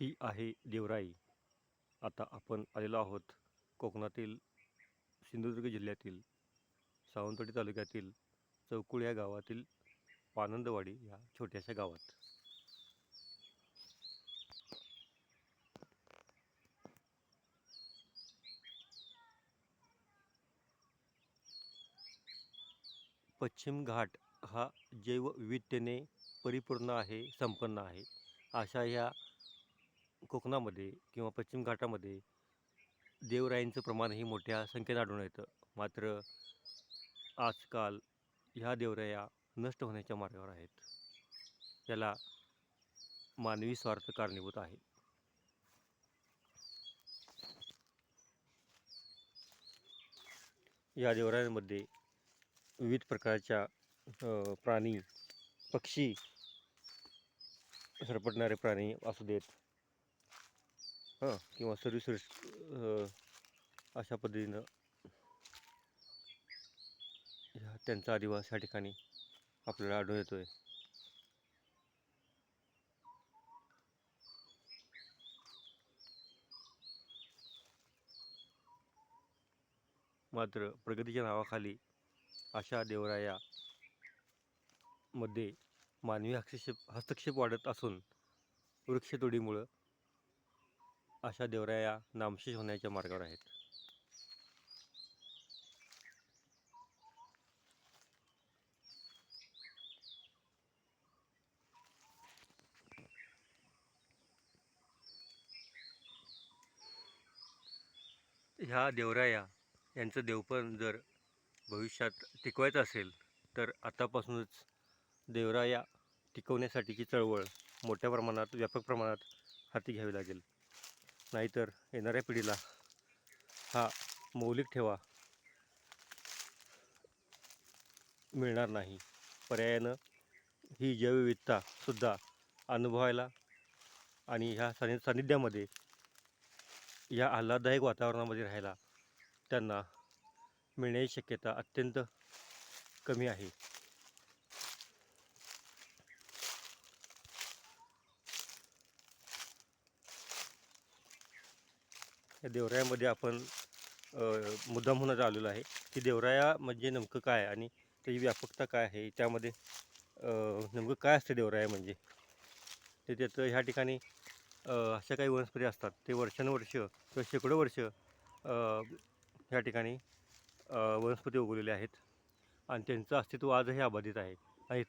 ही आहे देवराई. आता आपण आलेलो आहोत कोकणातील सिंधुदुर्ग जिल्ह्यातील सावंतवाडी तालुक्यातील चौकुळ या गावातील पानंदवाडी या छोट्याशा गावात. पश्चिम घाट हा जैवविविधतेने परिपूर्ण आहे संपन्न आहे. अशा ह्या कोकणामध्ये किंवा पश्चिम घाटामध्ये देवरायांचं प्रमाणही मोठ्या संख्येत आढळून येतं. मात्र आजकाल ह्या देवराया नष्ट होण्याच्या मार्गावर आहेत. याला मानवी स्वार्थ कारणीभूत आहे. या देवरायांमध्ये विविध प्रकारच्या प्राणी पक्षी सरपटणारे प्राणी असू देत हां किंवा सर्विस अशा पद्धतीनं ह्या- त्यांचा अधिवास ह्या ठिकाणी आपल्याला आढळून येतोय. मात्र प्रगतीच्या नावाखाली अशा देवराया मध्ये मानवी हस्तक्षेप हस्तक्षेप वाढत असून वृक्षतोडीमुळं अशा देवराया नामशेष होण्याच्या मार्गावर आहेत. ह्या देवराया यांचं देवपण जर भविष्यात टिकवायचं असेल तर आतापासूनच देवराया टिकवण्यासाठीची चळवळ मोठ्या प्रमाणात व्यापक प्रमाणात हाती घ्यावी लागेल. नाहीतर येणाऱ्या पिढीला हा मौलिक ठेवा मिळणार नाही. पर्यायानं ही जैवविविधतासुद्धा अनुभवायला आणि ह्या सानि सानिध्यामध्ये या आल्हाददायक वातावरणामध्ये राहायला त्यांना मिळण्याची शक्यता अत्यंत कमी आहे. या देवरायामध्ये आपण मुद्दाम होण्यात आलेलो आहे. की देवराया म्हणजे नेमकं काय आणि त्याची व्यापकता काय आहे? त्यामध्ये नेमकं काय असते देवराया म्हणजे? ते त्याचं ह्या ठिकाणी अशा काही वनस्पती असतात. ते वर्षानुवर्ष किंवा शेकडो वर्ष ह्या ठिकाणी वनस्पती उगवलेल्या आहेत. आणि त्यांचं अस्तित्व आजही अबाधित आहे. आणि